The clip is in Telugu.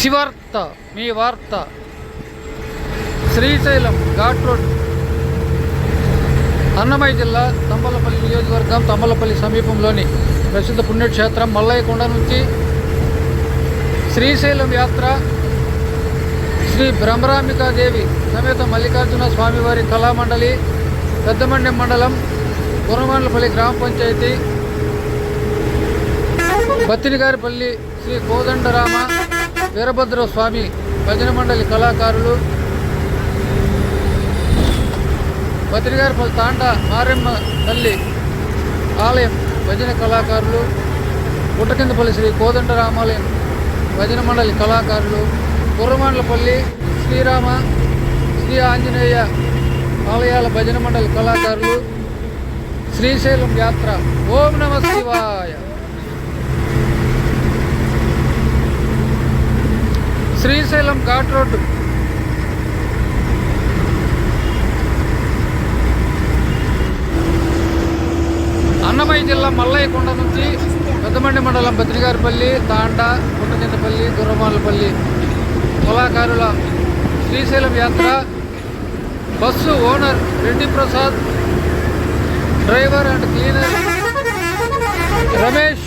శివార్త మీ వార్త. శ్రీశైలం ఘాట్ రోడ్. అన్నమయ్య జిల్లా తంబలపల్లి నియోజకవర్గం తంబలపల్లి సమీపంలోని ప్రసిద్ధ పుణ్యక్షేత్రం మల్లయ్యకొండ నుంచి శ్రీశైలం యాత్ర శ్రీ భ్రమరాంబికాదేవి సమేత మల్లికార్జున స్వామివారి కళామండలి పెద్దమండ్యం మండలం కురమండలపల్లి గ్రామ పంచాయతీ బత్తినిగారిపల్లి శ్రీ కోదండరామ వీరభద్ర స్వామి భజన మండలి కళాకారులు. బత్తినిగారిపల్లి తాండ మారెమ్మ తల్లి ఆలయం భజన కళాకారులు. పుట్టకిందపల్లి శ్రీ కోదండరామాలయం భజన మండలి కళాకారులు. కుర్రమండలపల్లి శ్రీరామ శ్రీ ఆంజనేయ ఆలయాల భజన మండలి కళాకారులు. శ్రీశైలం యాత్ర. ఓం నమ శివాయ. శ్రీశైలం ఘాట్ రోడ్డు. అన్నమయ్య జిల్లా మల్లయ్యకొండ నుంచి పెద్దమండి మండలం బద్రిగారిపల్లి తాండ పుట్టకిందపల్లి దురమాలపల్లి కళాకారుల శ్రీశైలం యాత్ర. Bus owner Reddy Prasad driver and cleaner Ramesh